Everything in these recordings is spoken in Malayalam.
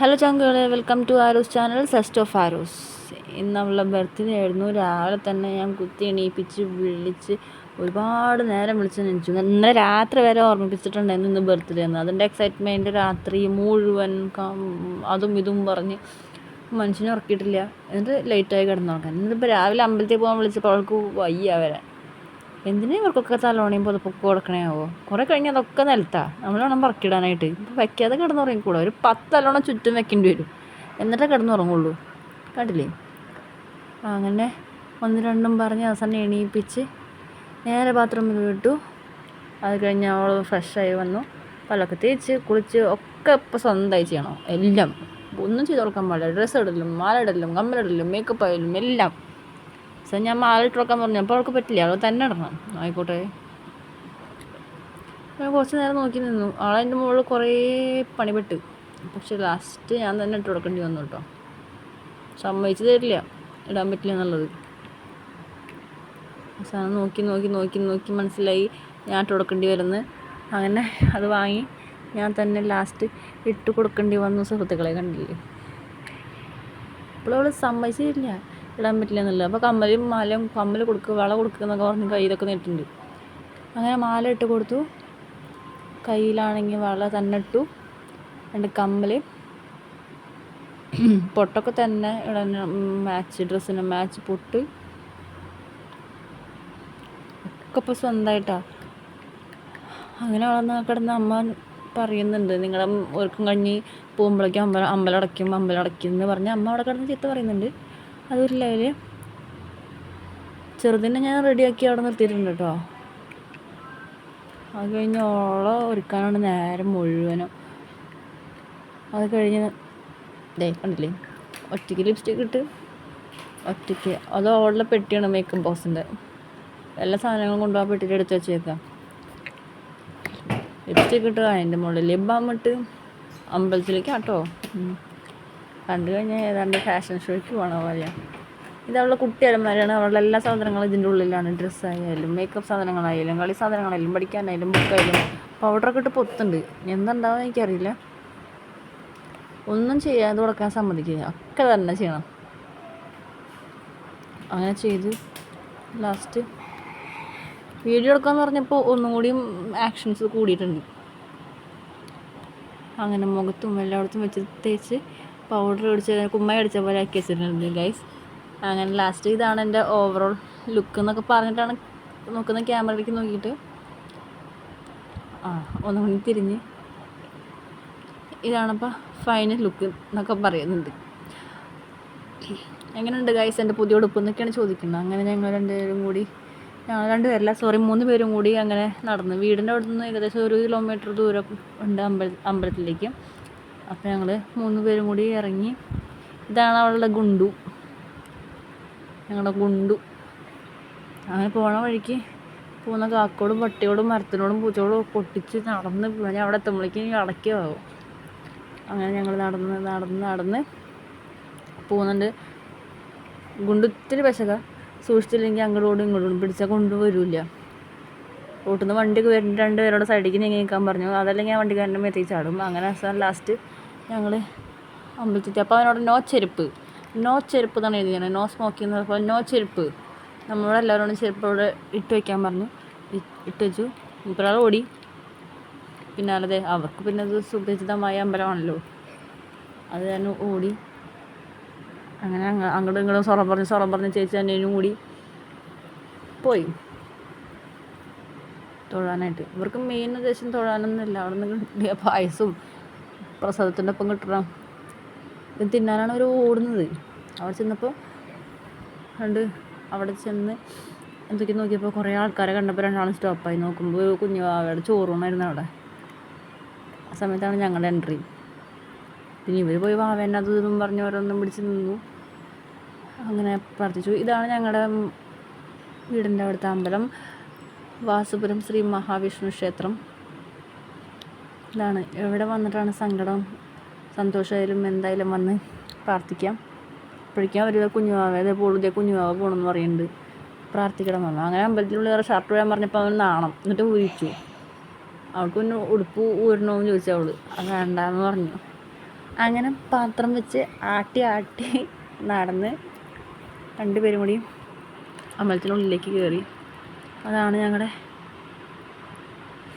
ഹലോ ചങ്കുകളെ. Welcome to arrows channel zest of arrows ഇന്ന് അവളുടെ ബർത്ത്ഡേ ആയിരുന്നു. രാവിലെ തന്നെ ഞാൻ കുത്തി എണീപ്പിച്ച് വിളിച്ച് ഒരുപാട് നേരം വിളിച്ച് നെനിച്ചു ഇന്നലെ രാത്രി വരെ ഓർമ്മിപ്പിച്ചിട്ടുണ്ടായിരുന്നു ഇന്ന് ബർത്ത്ഡേ എന്ന്. അതിന്റെ എക്സൈറ്റ്മെന്റ് രാത്രി മുഴുവൻ അതും ഇതും പറഞ്ഞ് മനുഷ്യനെ ഉറക്കിയിട്ടില്ല. എന്നിട്ട് ലേറ്റായി കിടന്നുറങ്ങാൻ. എന്നിട്ടിപ്പോൾ രാവിലെ അമ്പലത്തിൽ പോകാൻ വിളിച്ചപ്പോൾ അവൾക്ക് വയ്യ വരാൻ. എന്തിനാ ഇവർക്കൊക്കെ തലോണയും പുതപ്പൊക്കെ കൊടുക്കണേവോ കുറേ കഴിഞ്ഞ് അതൊക്കെ നിലത്താ. നമ്മൾ വേണം പറക്കിടാനായിട്ട്. ഇപ്പോൾ വയ്ക്കാതെ കിടന്നുറങ്ങിക്കൂടാ? ഒരു പത്ത് തലോണം ചുറ്റും വെക്കേണ്ടി വരും. എന്നിട്ടേ കിടന്നുറങ്ങുള്ളൂ. കണ്ടില്ലേ? അങ്ങനെ ഒന്ന് രണ്ടും പറഞ്ഞ് അവസാനം എണീപ്പിച്ച് നേരെ ബാത്റൂമിൽ വിട്ടു. അത് കഴിഞ്ഞ് അവൾ ഫ്രഷായി വന്നു. പല്ലൊക്കെ തേച്ച് കുളിച്ച് ഒക്കെ ഇപ്പോൾ സ്വന്തമായി ചെയ്യണം. എല്ലാം. ഒന്നും ചെയ്ത് കൊടുക്കാൻ പാടില്ല. ഡ്രസ്സ് ഇടലും മാല ഇടലും കമ്മലിടലും മേക്കപ്പ് ആയാലും എല്ലാം. സോ ഞാൻ മാറിയിട്ടുറക്കാൻ പറഞ്ഞു. അപ്പോൾ അവൾക്ക് പറ്റില്ല. അവൾ തന്നെ ഇടണം ആയിക്കോട്ടെ. ഞാൻ കുറച്ച് നേരം നോക്കി നിന്നു. അവളതിന്റെ മുകളിൽ കുറേ പണിപെട്ട് പക്ഷെ ലാസ്റ്റ് ഞാൻ തന്നെ ഇട്ട് കൊടുക്കേണ്ടി വന്നു കേട്ടോ. സമ്മതിച്ച് തരില്ല. ഇടാൻ പറ്റില്ല എന്നുള്ളത്. സാധനം നോക്കി നോക്കി നോക്കി നോക്കി മനസ്സിലായി ഞാൻ ഇട്ട് കൊടുക്കേണ്ടി വരുന്ന് അങ്ങനെ അത് വാങ്ങി ഞാൻ തന്നെ ലാസ്റ്റ് ഇട്ട് കൊടുക്കേണ്ടി വന്നു. സുഹൃത്തുക്കളെ കണ്ടില്ലേ? അവൾ സമ്മതിച്ചില്ല ഇടാൻ പറ്റില്ല എന്നുള്ളത്. അപ്പോൾ കമ്മലും മാലയും കമ്മൽ കൊടുക്കുക വള കൊടുക്കുക എന്നൊക്കെ പറഞ്ഞ് കയ്യിലൊക്കെ നീട്ടുണ്ട് അങ്ങനെ മാല ഇട്ട് കൊടുത്തു. കയ്യിലാണെങ്കിൽ വള തന്നെ ഇട്ടു. രണ്ട് കമ്മൽ പൊട്ടൊക്കെ തന്നെ ഇടാൻ മാച്ച് ഡ്രസ്സിന് മാച്ച് പൊട്ട്. ഒക്കെ ഇപ്പോൾ സ്വന്തമായിട്ടാ. അങ്ങനെ വളർന്ന് കിടന്ന അമ്മ പറയുന്നുണ്ട് നിങ്ങളെ ഒരുക്കം കഴിഞ്ഞ് പോകുമ്പോഴേക്കും അമ്പലം അമ്പലം അടയ്ക്കും അമ്പലം അടയ്ക്കും എന്ന് പറഞ്ഞ് അമ്മ അവിടെ കിടന്ന് ചീത്ത പറയുന്നുണ്ട്. അതൊരു ലെവൽ ചെറുതിനെ ഞാൻ റെഡിയാക്കി അവിടെ നിർത്തിയിട്ടുണ്ട് കേട്ടോ അത് കഴിഞ്ഞ് ഓളെ ഒരുക്കാനാണ് നേരം മുഴുവനും. അത് കഴിഞ്ഞ് ദേ കണ്ടില്ലേ? ഒറ്റയ്ക്ക് ലിപ്സ്റ്റിക് ഇട്ട് ഒറ്റയ്ക്ക്. അത് ഓളുടെ പെട്ടിയാണ് മേക്കപ്പ് ബോക്സിന്റെ എല്ലാ സാധനങ്ങളും കൊണ്ടുപോകാൻ പെട്ടിയിൽ എടുത്ത് വെച്ചേക്കാം. ലിപ്സ്റ്റിക് ഇട്ട് അതിന്റെ മുകളിൽ ലിപ് ബാം ഇട്ട് അമ്പലത്തിലേക്ക് ആട്ടോ. കണ്ടു കഴിഞ്ഞാൽ ഏതാണ്ട് ഫാഷൻ ഷോയ്ക്ക് പോകണ പോലെയാണ് ഇത് അവളുടെ കുട്ടി അലമാരയാണ് അവളുടെ എല്ലാ സാധനങ്ങളും ഇതിന്റെ ഉള്ളിലാണ്. ഡ്രസ്സായാലും മേക്കപ്പ് സാധനങ്ങളായാലും കളി സാധനങ്ങളായാലും പഠിക്കാനായാലും ബുക്കായാലും പൗഡറൊക്കെ ഇട്ട് പൊത്തുണ്ട്. എന്തുണ്ടാവും എനിക്കറിയില്ല. ഒന്നും ചെയ്യാതെ കൊടുക്കാൻ സമ്മതിക്കില്ല. ഒക്കെ തന്നെ ചെയ്യണം. അങ്ങനെ ചെയ്ത് ലാസ്റ്റ് വീഡിയോ എടുക്കാന്ന് പറഞ്ഞപ്പോൾ ഒന്നും കൂടിയും ആക്ഷൻസ് കൂടിയിട്ടുണ്ട്. അങ്ങനെ മുഖത്തും എല്ലായിടത്തും വെച്ച് തേച്ച് പൗഡർ അടിച്ച് കുമ്മായി അടിച്ച പോലെ ആക്കി വെച്ചിട്ടുണ്ട് ഗൈസ് അങ്ങനെ ലാസ്റ്റ് ഇതാണ് എന്റെ ഓവറോൾ ലുക്ക് എന്നൊക്കെ പറഞ്ഞിട്ടാണ് നോക്കുന്ന ക്യാമറയിലേക്ക് നോക്കിയിട്ട്. ആ ഒന്ന് കൂടി തിരിഞ്ഞ് ഇതാണിപ്പോൾ ഫൈനൽ ലുക്ക് എന്നൊക്കെ പറയുന്നുണ്ട്. എങ്ങനെയുണ്ട് ഗൈസ് എന്റെ പുതിയ ഉടുപ്പ് എന്നൊക്കെയാണ് ചോദിക്കുന്നത്. അങ്ങനെ ഞങ്ങൾ രണ്ടുപേരും കൂടി ഞങ്ങൾ രണ്ടുപേരല്ല സോറി മൂന്ന് പേരും കൂടി അങ്ങനെ നടന്നു. വീടിന്റെ അവിടെ നിന്ന് ഏകദേശം ഒരു കിലോമീറ്റർ ദൂരം ഉണ്ട് അമ്പല അമ്പലത്തിലേക്ക്. അപ്പോൾ ഞങ്ങൾ മൂന്ന് പേരും കൂടി ഇറങ്ങി. ഇതാണ് അവളുടെ ഗുണ്ടു. ഞങ്ങളുടെ ഗുണ്ടു. അങ്ങനെ പോണ വഴിക്ക് പോകുന്ന കാക്കോടും പട്ടിയോടും മരത്തിനോടും പൂച്ചയോടും പൊട്ടിച്ച് നടന്ന് ഞാൻ അവിടെ എത്തുമ്പോഴേക്കും അടയ്ക്കാവും അങ്ങനെ ഞങ്ങൾ നടന്ന് നടന്ന് നടന്ന് പോകുന്നുണ്ട്. ഗുണ്ടുത്തിരി പശക സൂക്ഷിച്ചില്ലെങ്കിൽ അങ്ങോട്ടും ഇങ്ങോട്ടും പിടിച്ചാൽ കൊണ്ടുവരില്ല റോട്ടിൽ നിന്ന് വണ്ടിയൊക്കെ വരുന്ന രണ്ട് പേരോട് സൈഡിലേക്ക് നീങ്ങി നിൽക്കാൻ പറഞ്ഞു. അതല്ലെങ്കിൽ ആ വണ്ടിക്കാരന്റെ മെത്തി ചാടും. അങ്ങനെ അവസാനം ലാസ്റ്റ് ഞങ്ങൾ അമ്പലത്തിൽ അപ്പോൾ അവനോട് നോ ചെരുപ്പ്. നോ ചെരുപ്പ് എന്നാണ് എഴുതിയത് നോ സ്മോക്കിംഗ് എന്ന് പറഞ്ഞപ്പോൾ നോ ചെരുപ്പ്. നമ്മളോട് എല്ലാവരോടും ചെരുപ്പ് അവിടെ ഇട്ട് വയ്ക്കാൻ പറഞ്ഞു. ഇട്ട് വെച്ചു. ഇപ്പൊരാൾ ഓടി. പിന്നെ അല്ലാതെ അവർക്ക് പിന്നെ അത് സുപരിചിതമായ അമ്പലമാണല്ലോ. അത് തന്നെ ഓടി. അങ്ങനെ അങ്ങ- അങ്ങോട്ടും ഇങ്ങോട്ടും സ്വറം പറഞ്ഞ് സ്വറം പറഞ്ഞ് ചേച്ചി അന്യനും കൂടി പോയി. തൊഴാനായിട്ട്. ഇവർക്ക് മെയിൻ ഉദ്ദേശം തൊഴാനൊന്നുമില്ല. അവിടെ നിന്ന് കിട്ടിയ പായസവും പ്രസാദത്തിന്റെ ഒപ്പം കിട്ടണം. ഇത് തിന്നാനാണ് അവർ ഓടുന്നത്. അവിടെ ചെന്നപ്പോൾ കണ്ട് അവിടെ ചെന്ന് എന്തൊക്കെ നോക്കിയപ്പോൾ കുറേ ആൾക്കാരെ കണ്ടപ്പോൾ രണ്ടാളും സ്റ്റോപ്പായി നോക്കുമ്പോൾ കുഞ്ഞു അവിടെ ചോറൂണായിരുന്നു അവിടെ. ആ സമയത്താണ് ഞങ്ങളുടെ എൻട്രി പിന്നെ ഇവർ പോയി വാവേന്റെ അത് ഇതും പറഞ്ഞ് ഓരോന്നും പിടിച്ച് നിന്നു. അങ്ങനെ പ്രാർത്ഥിച്ചു. ഇതാണ് ഞങ്ങളുടെ വീടിന്റെ അവിടുത്തെ അമ്പലം. വാസുപുരം ശ്രീ മഹാവിഷ്ണു ക്ഷേത്രം. ഇതാണ്. എവിടെ വന്നിട്ടാണ് സങ്കടം? സന്തോഷമായാലും എന്തായാലും വന്ന് പ്രാർത്ഥിക്കാം. അപ്പോഴേക്കും അവർ കുഞ്ഞുവാവ ഇതേ കുഞ്ഞുമാവ പോകണമെന്ന് പറയുന്നുണ്ട്. പ്രാർത്ഥിക്കണം പറഞ്ഞു. അങ്ങനെ അമ്പലത്തിനുള്ളിൽ വേറെ ഷർട്ട് ഇടാൻ പറഞ്ഞപ്പോൾ അവൻ നാണം. എന്നിട്ട് ഊരിച്ചു അവൾക്ക് പിന്നെ ഉടുപ്പ് ഊരണോന്ന് ചോദിച്ചു അവൾ. അത് പറഞ്ഞു. അങ്ങനെ പാത്രം വെച്ച് ആട്ടി ആട്ടി നടന്ന് രണ്ടുപേരും കൂടി അമ്പലത്തിനുള്ളിലേക്ക് കയറി. അതാണ് ഞങ്ങളുടെ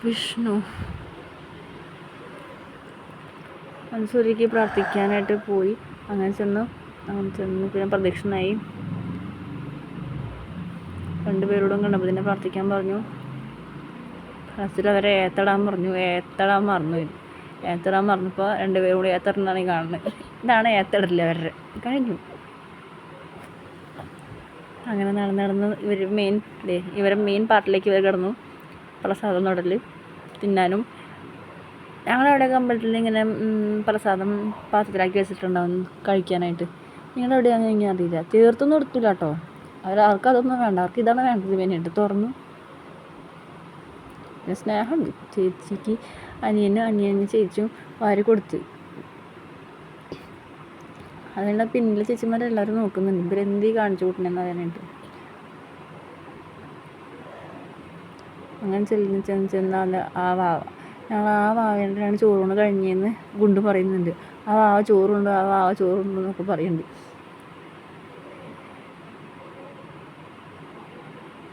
വിഷ്ണു. മനസ്സൂരിക്ക് പ്രാർത്ഥിക്കാനായിട്ട് പോയി. അങ്ങനെ ചെന്ന് അങ്ങനെ ചെന്ന് പിന്നെ പ്രദക്ഷിണായി. രണ്ടുപേരോടും ഗണപതിനെ പ്രാർത്ഥിക്കാൻ പറഞ്ഞു. ഫസ്റ്റിൽ അവരെ ഏത്തടാൻ പറഞ്ഞു. ഏത്തടാൻ മറന്നു ഏത്തടാൻ മറന്നപ്പോൾ രണ്ടുപേരും കൂടി ഏത്തടനാണ് കാണുന്നത് ഇതാണ് ഏത്തടല്ലേ അവരുടെ. കഴിഞ്ഞു. അങ്ങനെ നടന്ന് നടന്ന് ഇവർ മെയിൻ ഇവരെ മെയിൻ പാർട്ടിലേക്ക് ഇവർ കിടന്നു. പ്രസാദം തൊടൽ തിന്നാനും ഞങ്ങളവിടെ അമ്പലത്തിൽ ഇങ്ങനെ പ്രസാദം പാത്രത്തിലാക്കി വെച്ചിട്ടുണ്ടാവും കഴിക്കാനായിട്ട്. നിങ്ങളുടെ എവിടെയാണെന്ന് എനിക്ക് അറിയില്ല. തീർത്തൊന്നും എടുത്തില്ല കേട്ടോ അവർ ആർക്കും അതൊന്നും വേണ്ട. അവർക്ക് ഇതാണ് വേണ്ടത് മെയിനായിട്ട് തുറന്നു. പിന്നെ സ്നേഹമുണ്ട് ചേച്ചിക്ക് അനിയനും അനിയനും ചേച്ചിയും വാരി കൊടുത്ത്. അതുകൊണ്ട് പിന്നിലെ ചേച്ചിമാരെല്ലാവരും നോക്കുന്നുണ്ട്. ഇവരെന്തി കാണിച്ചു കൂട്ടണെന്ന് പറയാനായിട്ട് അങ്ങനെ ചെല്ലുന്ന ചെന്ന് ചെന്നാൽ ആ വാവ ഞങ്ങൾ ആ വാവേന്റെയാണ് ചോറൂണ് കഴിഞ്ഞതെന്ന് ഗുണ്ട് പറയുന്നുണ്ട്. ആ വാവ ചോറുണ്ട്? ആ വാവ ചോറുണ്ട് എന്നൊക്കെ പറയുന്നുണ്ട്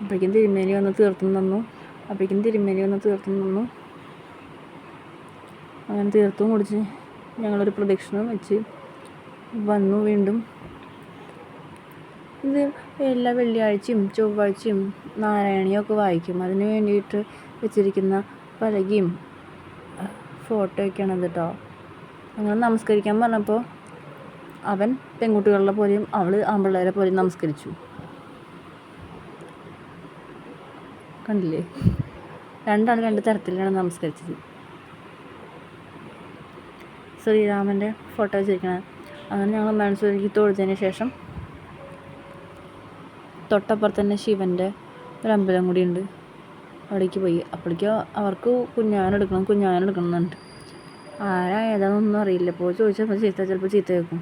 അപ്പോഴേക്കും തിരുമേനി വന്ന് തീർത്തും തന്നു. അപ്പോഴേക്കും തിരുമേനി വന്ന് തീർത്തും തന്നു. അങ്ങനെ തീർത്തും കുടിച്ച് ഞങ്ങളൊരു പ്രദക്ഷിണം വെച്ച് വന്നു വീണ്ടും. ഇത് എല്ലാ വെള്ളിയാഴ്ചയും ചൊവ്വാഴ്ചയും നാരായണിയൊക്കെ വായിക്കും. അതിന് വേണ്ടിയിട്ട് വെച്ചിരിക്കുന്ന പലകയും ഫോട്ടോയൊക്കെയാണ് ഇത് കേട്ടോ ഞങ്ങൾ നമസ്കരിക്കാൻ പറഞ്ഞപ്പോൾ അവൻ പെൺകുട്ടികളുടെ പോലെയും അവൾ ആൺപിള്ളേരെ പോലെയും നമസ്കരിച്ചു. കണ്ടില്ലേ? രണ്ടാൾ രണ്ട് തരത്തിലാണ് നമസ്കരിച്ചത്. ശ്രീരാമന്റെ ഫോട്ടോ വെച്ചിരിക്കണേ. അങ്ങനെ ഞങ്ങൾ മനസ്സൊരുക്കി തൊഴുതിന് ശേഷം തൊട്ടപ്പുറത്ത് തന്നെ ശിവന്റെ ഒരു അമ്പലം കൂടി ഉണ്ട്. അവിടേക്ക് പോയി. അപ്പോഴേക്കും അവർക്ക് കുഞ്ഞാൻ എടുക്കണം എന്നുണ്ട് ആരാ ഏതാണെന്നൊന്നും അറിയില്ല. പോയി ചോദിച്ചപ്പോൾ ചീത്ത ചിലപ്പോൾ ചീത്ത കേൾക്കും.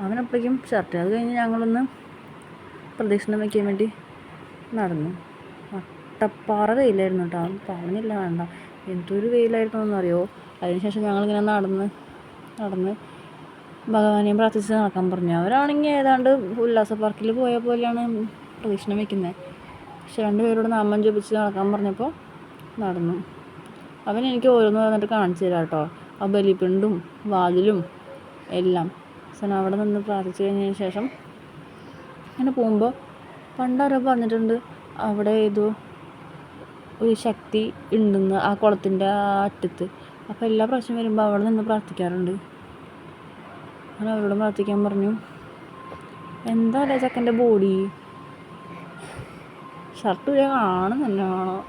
അവനപ്പോഴേക്കും ഷർട്ട് അത് കഴിഞ്ഞ് ഞങ്ങളൊന്ന് പ്രദക്ഷിണം വയ്ക്കാൻ വേണ്ടി നടന്നു. വട്ടപ്പാറ വെയിലായിരുന്നു കേട്ടോ. അവൻ പറഞ്ഞില്ല വേണ്ട. എന്തൊരു വെയിലായിരുന്നു എന്നറിയോ? അതിനുശേഷം ഞങ്ങളിങ്ങനെ നടന്ന് നടന്ന് ഭഗവാനെയും പ്രാർത്ഥിച്ച് നടക്കാൻ പറഞ്ഞു. അവരാണെങ്കിൽ ഏതാണ്ട് ഉല്ലാസ പാർക്കിൽ പോയ പോലെയാണ് പ്രദക്ഷിണം വെക്കുന്നത്. പക്ഷെ രണ്ടുപേരോട് നാമം ജപിച്ച് നടക്കാൻ പറഞ്ഞപ്പോൾ നടന്നു. അവൻ എനിക്ക് ഓരോന്ന് വന്നിട്ട് കാണിച്ചു തരാം കേട്ടോ. ആ ബലിപിണ്ടും വാതിലും എല്ലാം. സോ അവിടെ നിന്ന് പ്രാർത്ഥിച്ചു കഴിഞ്ഞതിന് ശേഷം അങ്ങനെ പോകുമ്പോൾ പണ്ടാരോ പറഞ്ഞിട്ടുണ്ട് അവിടെ ഏതോ ഒരു ശക്തി ഉണ്ടെന്ന് ആ കുളത്തിന്റെ ആ അറ്റത്ത്. അപ്പോൾ എല്ലാ പ്രാവശ്യം വരുമ്പോൾ അവിടെ നിന്ന് പ്രാർത്ഥിക്കാറുണ്ട്. ഞാൻ അവരോട് പ്രാർത്ഥിക്കാൻ പറഞ്ഞു. എന്താ അല്ലേ ചക്കന്റെ ബോഡി? ഷർട്ട് ഞാൻ കാണുന്നുണ്ടോ. കാണോ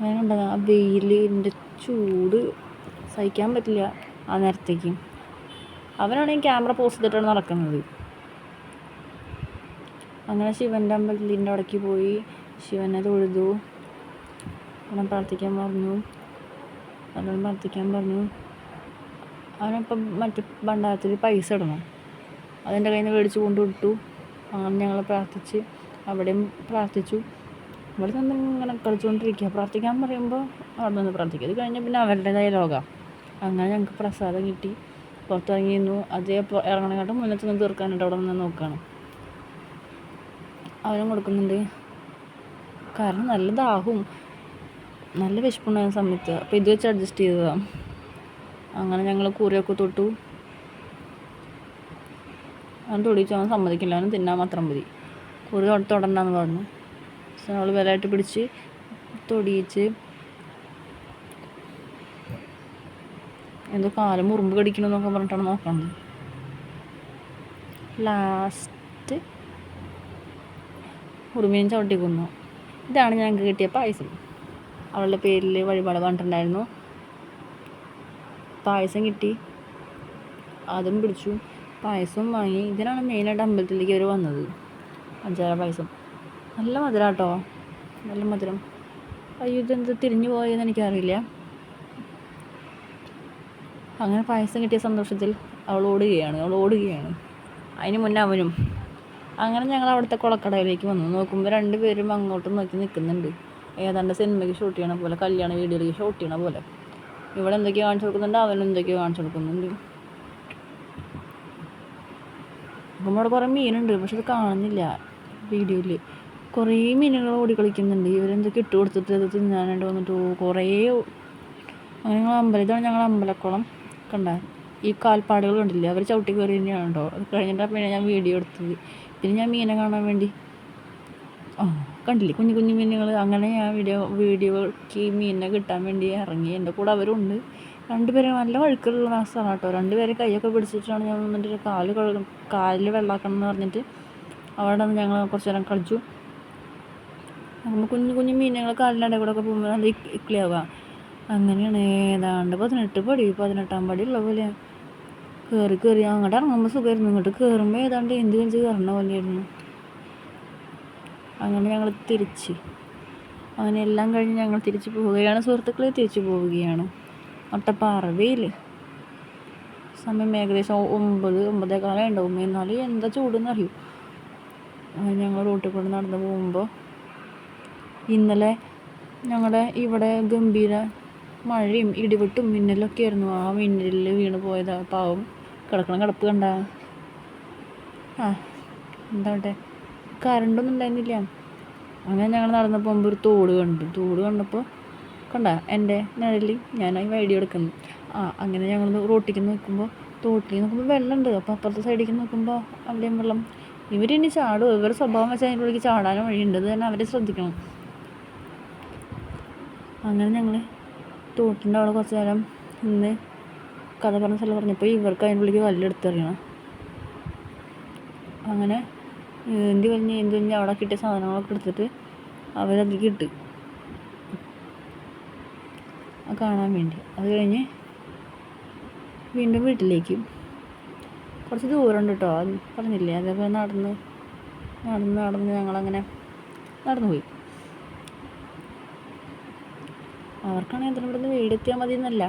അങ്ങനെയുണ്ട് ആ വെയിലിന്റെ ചൂട്. സഹിക്കാൻ പറ്റില്ല ആ നേരത്തേക്ക്. അവനാണെങ്കിൽ ക്യാമറ പോസ്റ്റ് ചെയ്തിട്ടാണ് നടക്കുന്നത്. അങ്ങനെ ശിവന്റെ അമ്പലത്തിന്റെ അവിടേക്ക് പോയി. ശിവനെ തൊഴുതു. അവനെ പ്രാർത്ഥിക്കാൻ പറഞ്ഞു. അവനോട് പ്രാർത്ഥിക്കാൻ പറഞ്ഞു. അവനിപ്പം മറ്റു ഭണ്ഡാരത്തിൽ പൈസ ഇടണം. അതെന്റെ കയ്യിൽ നിന്ന് മേടിച്ച് കൊണ്ട് വിട്ടു അങ്ങനെ ഞങ്ങൾ പ്രാർത്ഥിച്ച് അവിടെയും പ്രാർത്ഥിച്ചു. ഇവിടെ നിന്ന് ഇങ്ങനെ കളിച്ചുകൊണ്ടിരിക്കുക. പ്രാർത്ഥിക്കാൻ പറയുമ്പോൾ അവിടെ നിന്ന് പ്രാർത്ഥിക്കുക അത് കഴിഞ്ഞാൽ പിന്നെ അവരുടേതായ ലോകമാണ് അങ്ങനെ ഞങ്ങൾക്ക് പ്രസാദം കിട്ടി. പുറത്തിറങ്ങിയിരുന്നു. അതേ ഇറങ്ങണേക്കാട്ടും മുന്നേ ചെന്ന് തീർക്കാനായിട്ട് അവിടെ നിന്ന് നോക്കുകയാണ് അവനും കൊടുക്കുന്നുണ്ട്. കാരണം നല്ല ദാഹവും നല്ല വിശപ്പുണ്ടായ സമയത്ത്. അപ്പോൾ ഇത് വെച്ച് അഡ്ജസ്റ്റ് ചെയ്തതാണ് അങ്ങനെ ഞങ്ങൾ കൂറിയൊക്കെ തൊട്ടു. അവൻ തൊടിച്ചു അവൻ സമ്മതിക്കില്ല. അവന് തിന്നാൻ മാത്രം മതി. കുറി തൊടണ്ടെന്ന് പറഞ്ഞു. പക്ഷെ അവൾ വിലയായിട്ട് പിടിച്ച് തൊടിയിച്ച് എന്തോ കാലം മുറുമ്പ് കടിക്കണമെന്നൊക്കെ പറഞ്ഞിട്ടാണ് നോക്കുന്നത് ലാസ്റ്റ് ഉറുമീൻ ചവിട്ടിക്കുന്നു ഇതാണ് ഞങ്ങൾക്ക് കിട്ടിയ പായസം. അവളുടെ പേരിൽ വഴിപാട് പറഞ്ഞിട്ടുണ്ടായിരുന്നു. പായസം കിട്ടി. അതും പിടിച്ചു. പായസവും വാങ്ങി. ഇതിനാണ് മെയിനായിട്ട് അമ്പലത്തിലേക്ക് അവർ വന്നത്. പഞ്ചാര പായസം. നല്ല മധുരം കേട്ടോ നല്ല മധുരം. അയ്യോ ഇതെന്ത് തിരിഞ്ഞു പോയെന്ന് എനിക്കറിയില്ല. അങ്ങനെ പായസം കിട്ടിയ സന്തോഷത്തിൽ അവൾ ഓടുകയാണ്. അവൾ ഓടുകയാണ്. അതിന് മുന്നേ അവനും. അങ്ങനെ ഞങ്ങൾ അവിടുത്തെ കുളക്കടയിലേക്ക് വന്നു. നോക്കുമ്പോൾ രണ്ടുപേരും അങ്ങോട്ടും നോക്കി നിൽക്കുന്നുണ്ട്. ഏതാണ്ട് സിനിമയ്ക്ക് ഷൂട്ട് ചെയ്യണ പോലെ കല്യാണ വീഡിയോയിലേക്ക് ഷൂട്ട് ചെയ്യണ പോലെ. ഇവിടെ എന്തൊക്കെയോ കാണിച്ചു കൊടുക്കുന്നുണ്ട് അവൻ കാണിച്ചു കൊടുക്കുന്നുണ്ട്. അപ്പം അവിടെ കുറേ മീനുണ്ട് പക്ഷെ അത് കാണുന്നില്ല വീഡിയോയിൽ. കുറേ മീനുകൾ ഓടി കളിക്കുന്നുണ്ട്. ഇവരെന്തൊക്കെ ഇട്ട് കൊടുത്തിട്ട് അത് തിന്നാനായിട്ട് വന്നിട്ട് കുറേ ഞങ്ങൾ അമ്പലം ഇതാണ് ഞങ്ങൾ അമ്പലക്കുളം കണ്ട. ഈ കാൽപ്പാടുകൾ കണ്ടില്ലേ? അവർ ചവിട്ടി കയറി തന്നെയാണ് അത് കഴിഞ്ഞിട്ടാണ് പിന്നെ ഞാൻ വീഡിയോ എടുത്തത്. പിന്നെ ഞാൻ മീനെ കാണാൻ വേണ്ടി ആ കണ്ടില്ലേ? കുഞ്ഞു കുഞ്ഞു മീനുകൾ. അങ്ങനെ ഞാൻ വീഡിയോ വീഡിയോക്ക് മീനിനെ കിട്ടാൻ വേണ്ടി ഇറങ്ങി. എന്റെ കൂടെ അവരുണ്ട്. രണ്ടുപേരും നല്ല വഴുക്കലുള്ള സ്ഥലമാണ് കേട്ടോ. രണ്ടുപേരും കൈയൊക്കെ പിടിച്ചിട്ടാണ് ഞങ്ങൾ വന്നിട്ട് കാൽ കാലിൽ വെള്ളമാക്കണം എന്ന് പറഞ്ഞിട്ട് അവിടെ നിന്ന് ഞങ്ങൾ കുറച്ച് നേരം കളിച്ചു. നമ്മൾ കുഞ്ഞു കുഞ്ഞു മീനുകൾ കാലിന്റെ കൂടെ ഒക്കെ പോകുമ്പോൾ നല്ല ഇക്ലി ആവുക അങ്ങനെയാണ് ഏതാണ്ട് പതിനെട്ട് പടി പതിനെട്ടാം പടി ഉള്ള പോലെ. കയറി കയറി അങ്ങോട്ട് ഇറങ്ങുമ്പോൾ സുഖമായിരുന്നു ഇങ്ങോട്ട് കയറുമ്പോൾ ഏതാണ്ട് എന്ത് വെച്ച് കയറണ പോലെയായിരുന്നു. അങ്ങനെ ഞങ്ങൾ തിരിച്ച്. അങ്ങനെ എല്ലാം കഴിഞ്ഞ് ഞങ്ങൾ തിരിച്ച് പോവുകയാണ്. സുഹൃത്തുക്കളെ തിരിച്ച് പോവുകയാണ്. ഒട്ടപ്പാറ വെയിൽ സമയം ഏകദേശം ഒമ്പത് ഒമ്പതേക്കാലം ഉണ്ടാവും എന്നാൽ എന്താ ചൂടെന്ന് അറിയൂ ഞങ്ങൾ റോട്ടിൽ കൂടെ നടന്ന് പോകുമ്പോൾ ഇന്നലെ ഞങ്ങളുടെ ഇവിടെ ഗംഭീര മഴയും ഇടിവെട്ടും മിന്നലൊക്കെ ആയിരുന്നു ആ മിന്നലിൽ വീണ് പോയതാ പാവം. കിടക്കണം കിടപ്പ് കണ്ട. ആ എന്താട്ടെ കറണ്ടൊന്നും ഉണ്ടായിരുന്നില്ല. അങ്ങനെ ഞങ്ങൾ നടന്ന് പോകുമ്പോൾ ഒരു തോട് കണ്ടു. തോട് കണ്ടപ്പോൾ കണ്ട? എന്റെ നിഴലിൽ ഞാനായി വൈഡി എടുക്കുന്നു. ആ അങ്ങനെ ഞങ്ങൾ റോട്ടിലേക്ക് നോക്കുമ്പോൾ തോട്ടിൽ നോക്കുമ്പോൾ വെള്ളമുണ്ട്. അപ്പോൾ അപ്പുറത്തെ സൈഡിലേക്ക് നോക്കുമ്പോൾ അവിടെയും വെള്ളം. ഇവരിനി ചാടും ഇവരുടെ സ്വഭാവം വെച്ചാൽ അതിന്റെ ഉള്ളിലേക്ക് ചാടാനും വഴിയുണ്ട്. അത് തന്നെ അവരെ ശ്രദ്ധിക്കണം. അങ്ങനെ ഞങ്ങൾ തോട്ടിന്റെ അവിടെ കുറച്ച് നേരം ഇന്ന് കഥ പറഞ്ഞ സ്ഥലം പറഞ്ഞപ്പോൾ ഇവർക്ക് അതിന്റെ ഉള്ളിലേക്ക് കല്ലെടുത്തെറിയണം അങ്ങനെ എന്ത് കഴിഞ്ഞ് എന്ത് കഴിഞ്ഞ് അവിടെ കിട്ടിയ സാധനങ്ങളൊക്കെ എടുത്തിട്ട് അവരതിലേക്ക് ഇട്ട്. അത് കാണാൻ വേണ്ടി. അത് കഴിഞ്ഞ് വീണ്ടും വീട്ടിലേക്ക്. കുറച്ച് ദൂരമുണ്ട് കേട്ടോ അത് പറഞ്ഞില്ലേ? അതേപോലെ നടന്ന് നടന്ന് നടന്ന് ഞങ്ങളങ്ങനെ നടന്നു പോയി. അവർക്കാണെങ്കിൽ എത്ര ഇവിടുന്ന് വീടെത്തിയാൽ മതി എന്നല്ല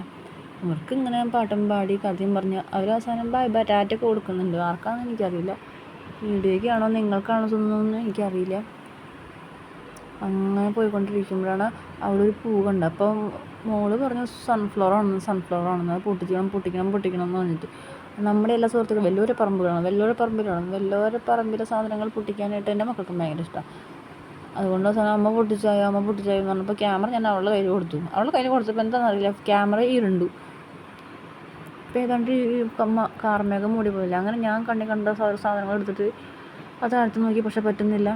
അവർക്ക് ഇങ്ങനെ പാട്ടും പാടി കഥയും പറഞ്ഞ് അവർ അവസാനം ബൈ ബൈ ടാറ്റൊക്കെ കൊടുക്കുന്നുണ്ട്. ആർക്കാണെന്ന് എനിക്കറിയില്ല. വീഡിയോയ്ക്കാണോ നിങ്ങൾക്കാണോ തോന്നുന്നതെന്ന് എനിക്കറിയില്ല. അങ്ങനെ പോയിക്കൊണ്ടിരിക്കുമ്പോഴാണ് അവിടെ ഒരു പൂ കണ്ടത്. അപ്പം മോൾ പറഞ്ഞു സൺഫ്ലവർ ആണെന്ന് സൺഫ്ലവർ ആണെന്ന് പൊട്ടിക്കണം പൊട്ടിക്കണം പൊട്ടിക്കണം എന്ന് പറഞ്ഞിട്ട്. നമ്മുടെ എല്ലാ സുഹൃത്തുക്കളും വലിയൊരു പറമ്പുകളാണ് വലിയൊരു പറമ്പിലാണ്. വലിയൊരു പറമ്പിലെ സാധനങ്ങൾ പൊട്ടിക്കാനായിട്ട് എന്റെ മക്കൾക്കും ഭയങ്കര ഇഷ്ടമാണ് അതുകൊണ്ട് അവസാനം അമ്മ പൊട്ടിച്ചായോ അമ്മ പൊട്ടിച്ചായോ എന്ന് പറഞ്ഞപ്പോൾ ക്യാമറ ഞാൻ അവളുടെ കയ്യിൽ കൊടുത്തു. അവളുടെ കയ്യിൽ കൊടുത്തപ്പോൾ എന്താണെന്നറിയില്ല ക്യാമറ ഇരുണ്ടു. അപ്പോൾ ഏതാണ്ട് കാർമേഘം മൂടി പോയില്ല? അങ്ങനെ ഞാൻ കണ്ണി കണ്ട സാധനങ്ങൾ എടുത്തിട്ട് അത് അടുത്ത് നോക്കി. പക്ഷെ പറ്റുന്നില്ല.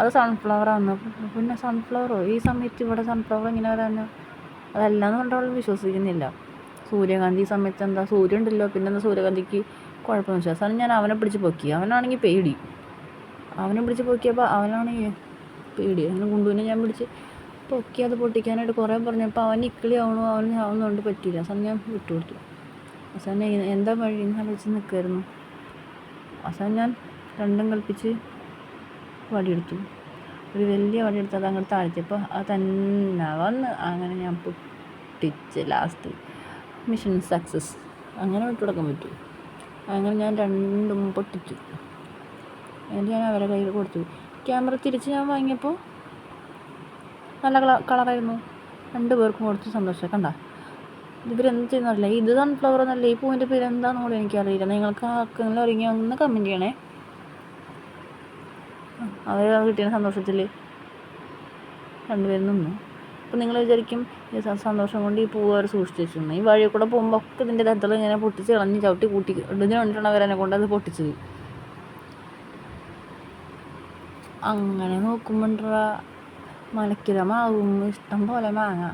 അത് സൺഫ്ലവർ ആണ് പിന്നെ സൺഫ്ലവറോ ഈ സമയത്ത് ഇവിടെ സൺഫ്ലവർ ഇങ്ങനെ വരാനോ അതല്ല എന്ന് പറഞ്ഞിട്ട് വിശ്വസിക്കുന്നില്ല. സൂര്യകാന്തി സമയത്ത് എന്താ സൂര്യ ഉണ്ടല്ലോ പിന്നെ എന്താ സൂര്യകാന്തിക്ക് കുഴപ്പമെന്ന് വെച്ചാൽ അവസാനം ഞാൻ അവനെ പിടിച്ച് പൊക്കി. അവനാണെങ്കിൽ പേടി. അവനെ പിടിച്ച് പൊക്കിയപ്പോൾ അവനാണെങ്കിൽ പേടി. അങ്ങനെ കൊണ്ടുപോയി ഞാൻ പിടിച്ച് പൊക്കി അത് പൊട്ടിക്കാനായിട്ട് കുറേ പറഞ്ഞപ്പോൾ അവൻ ഇക്കിളി ആവണോ അവന് ആവുന്നതുകൊണ്ട് പറ്റിയില്ല. അവസാനം ഞാൻ വിട്ടുകൊടുത്തു അവസാനം എന്താ വഴി? എന്ന് ആലോചിച്ച് നിൽക്കുമായിരുന്നു അവസാനം ഞാൻ രണ്ടും കൽപ്പിച്ച് വടിയെടുത്തു. ഒരു വലിയ വടി എടുത്ത് അത് അങ്ങോട്ട് താഴ്ത്തിയപ്പോൾ അത് തന്നെ വന്ന് അങ്ങനെ ഞാൻ പൊട്ടിച്ച് ലാസ്റ്റ് മിഷൻ സക്സസ് അങ്ങനെ വിട്ടു കൊടുക്കാൻ പറ്റും. അങ്ങനെ ഞാൻ രണ്ടും പൊട്ടിച്ചു. എന്നിട്ട് ഞാൻ അവരെ കയ്യിൽ കൊടുത്തു. ക്യാമറ തിരിച്ച് ഞാൻ വാങ്ങിയപ്പോൾ നല്ല കള കളറായിരുന്നു. രണ്ട് പേർക്കും കൊടുത്ത് സന്തോഷം. കണ്ട? ഇവരെന്ത് ചെയ്യുന്നറിയില്ല. ഇത് സൺഫ്ലവർ എന്നല്ലേ ഈ പൂവിന്റെ പേര് എന്താണെന്ന് കൂടി എനിക്കറിയില്ല. നിങ്ങൾക്ക് ആർക്കെങ്കിലും ഒരുങ്ങി ഒന്ന് കമന്റ് ചെയ്യണേ. അവർ കിട്ടിയ സന്തോഷത്തിൽ രണ്ടുപേരും നിന്നു. അപ്പം നിങ്ങൾ വിചാരിക്കും ഈ സന്തോഷം കൊണ്ട് ഈ പൂവ് അവർ സൂക്ഷിച്ച് ഈ വഴിയിൽ കൂടെ പോകുമ്പോൾ ഒക്കെ ഇതിന്റെ തരത്തിൽ ഇങ്ങനെ പൊട്ടിച്ച് കളഞ്ഞ് ചവിട്ടി കൂട്ടി ഇതിന് വേണ്ടിയിട്ടാണ് അവരെന്നെ കൊണ്ട് അത് പൊട്ടിച്ചത് അങ്ങനെ നോക്കുമ്പോണ്ട മലക്കില മാവും ഇഷ്ടം പോലെ മാങ്ങ.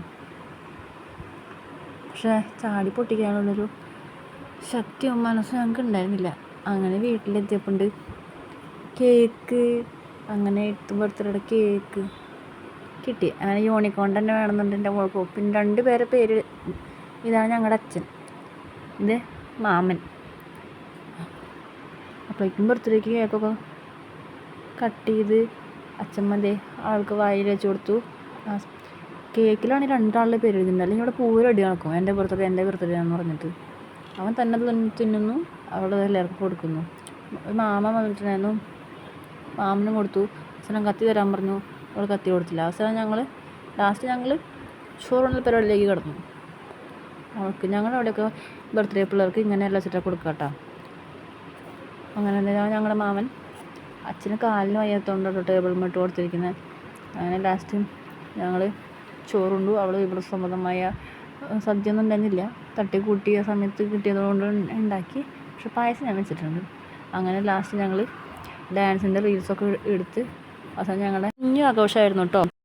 പക്ഷേ ചാടി പൊട്ടിക്കാനുള്ളൊരു ശക്തിയും മനസ്സും ഞങ്ങൾക്ക് ഉണ്ടായിരുന്നില്ല. അങ്ങനെ വീട്ടിലെത്തിയപ്പോണ്ട് കേക്ക് അങ്ങനെ ബർത്ത്ഡേയുടെ കേക്ക് കിട്ടി. അങ്ങനെ യൂണിക്കോൺ തന്നെ വേണമെന്നുണ്ട് എന്റെ മോൾക്ക്. പിന്നെ രണ്ട് പേരെ പേര് ഇതാണ് ഞങ്ങളുടെ അച്ഛൻ. ഇത് മാമൻ. അപ്പോഴേക്കും ബർത്ത്ഡേക്ക് കേക്കൊക്കെ കട്ട് ചെയ്ത് അച്ഛമ്മതേ ആൾക്ക് വായിൽ വെച്ച് കൊടുത്തു. ആ സ് കേക്കിലാണ് രണ്ടാളുടെ പേര് എഴുതുന്നത്. അല്ലെങ്കിൽ ഇവിടെ പൂരം അടി നടക്കും. എന്റെ ബർത്ത്ഡേ എന്റെ ബർത്ത്ഡേ എന്ന് പറഞ്ഞിട്ട്. അവൻ തന്നെ തിന്നുന്നു. അവളുടെ എല്ലാവർക്കും കൊടുക്കുന്നു. മാമ വന്നിട്ടുണ്ടായിരുന്നു. മാമനും കൊടുത്തു. അവസാനം കത്തി തരാൻ പറഞ്ഞു. അവൾ കത്തി കൊടുത്തില്ല. അവസാനം ഞങ്ങൾ ലാസ്റ്റ് ഞങ്ങൾ ഷോറൂണിൽ പരിപാടിയിലേക്ക് കിടന്നു. അവൾക്ക് ഞങ്ങളുടെ അവിടെയൊക്കെ ബർത്ത്ഡേ പിള്ളേർക്ക് ഇങ്ങനെ എല്ലാം ചിട്ട കൊടുക്കുക കേട്ടോ അങ്ങനെ ഞങ്ങളുടെ മാമൻ അച്ഛന് കാലിന് വയ്യാത്തതുകൊണ്ട് ടേബിൾ മിട്ട് കൊടുത്തിരിക്കുന്നത് അങ്ങനെ ലാസ്റ്റ് ഞങ്ങൾ ചോറുണ്ടു അവൾ ഇവിടെ സംബന്ധമായ സദ്യ ഒന്നും ഉണ്ടായിരുന്നില്ല. തട്ടി കൂട്ടിയ സമയത്ത് കിട്ടിയതുകൊണ്ട് ഉണ്ടാക്കി. പക്ഷെ പായസം ഞാൻ വെച്ചിട്ടുണ്ട്. അങ്ങനെ ലാസ്റ്റ് ഞങ്ങൾ ഡാൻസിന്റെ റീൽസൊക്കെ എടുത്ത് അവസാനം ഞങ്ങളുടെ കുഞ്ഞു ആഘോഷമായിരുന്നു കേട്ടോ.